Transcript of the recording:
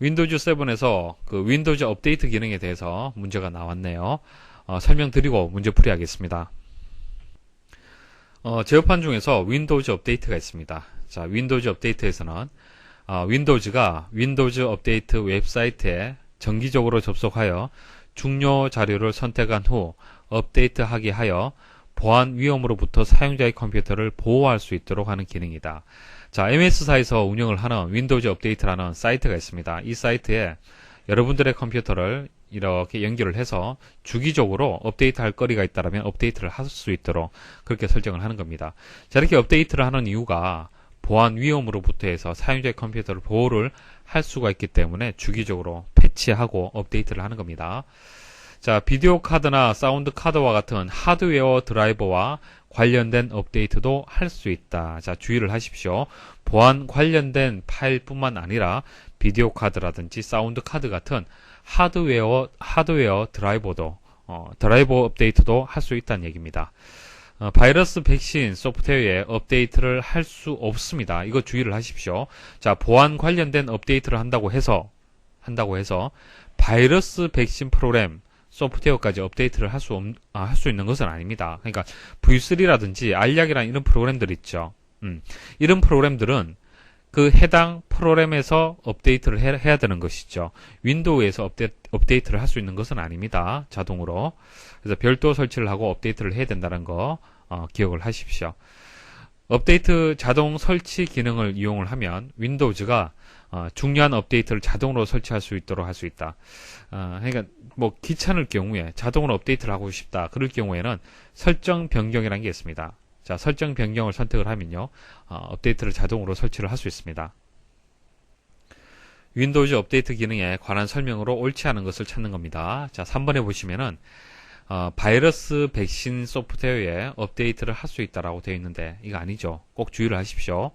윈도우즈 7에서 그 윈도우즈 업데이트 기능에 대해서 문제가 나왔네요. 어, 설명드리고 문제풀이 하겠습니다. 어, 제어판 중에서 윈도우즈 업데이트가 있습니다. 자, 윈도우즈 업데이트에서는 어, 윈도우즈가 윈도우즈 업데이트 웹사이트에 정기적으로 접속하여 중요 자료를 선택한 후 업데이트하게 하여 보안 위험으로부터 사용자의 컴퓨터를 보호할 수 있도록 하는 기능이다. 자, MS사에서 운영을 하는 윈도우즈 업데이트라는 사이트가 있습니다. 이 사이트에 여러분들의 컴퓨터를 이렇게 연결을 해서 주기적으로 업데이트 할 거리가 있다면 업데이트를 할 수 있도록 그렇게 설정을 하는 겁니다. 자, 이렇게 업데이트를 하는 이유가 보안 위험으로부터 해서 사용자의 컴퓨터를 보호를 할 수가 있기 때문에 주기적으로 패치하고 업데이트를 하는 겁니다. 자, 비디오 카드나 사운드 카드와 같은 하드웨어 드라이버와 관련된 업데이트도 할 수 있다. 자, 주의를 하십시오. 보안 관련된 파일뿐만 아니라 비디오 카드라든지 사운드 카드 같은 하드웨어 하드웨어 드라이버도 어, 드라이버 업데이트도 할 수 있다는 얘기입니다. 어, 바이러스 백신 소프트웨어에 업데이트를 할 수 없습니다. 이거 주의를 하십시오. 자, 보안 관련된 업데이트를 한다고 해서 한다고 해서 바이러스 백신 프로그램 소프트웨어까지 업데이트를 할수 없, 아, 할 수 있는 것은 아닙니다. 그러니까 V3라든지 알약이라는 이런 프로그램들 있죠. 음, 이런 프로그램들은 그 해당 프로그램에서 업데이트를 해, 해야 되는 것이죠. 윈도우에서 업데, 업데이트를 할 수 있는 것은 아닙니다. 자동으로. 그래서 별도 설치를 하고 업데이트를 해야 된다는 거 어, 기억을 하십시오. 업데이트 자동 설치 기능을 이용을 하면 윈도우즈가 어, 중요한 업데이트를 자동으로 설치할 수 있도록 할 수 있다. 어, 그러니까 뭐 귀찮을 경우에 자동으로 업데이트를 하고 싶다. 그럴 경우에는 설정 변경이라는 게 있습니다. 자, 설정 변경을 선택을 하면요. 어, 업데이트를 자동으로 설치를 할 수 있습니다. 윈도우즈 업데이트 기능에 관한 설명으로 옳지 않은 것을 찾는 겁니다. 자, 3번에 보시면은 어, 바이러스 백신 소프트웨어에 업데이트를 할 수 있다라고 되어 있는데 이거 아니죠. 꼭 주의를 하십시오.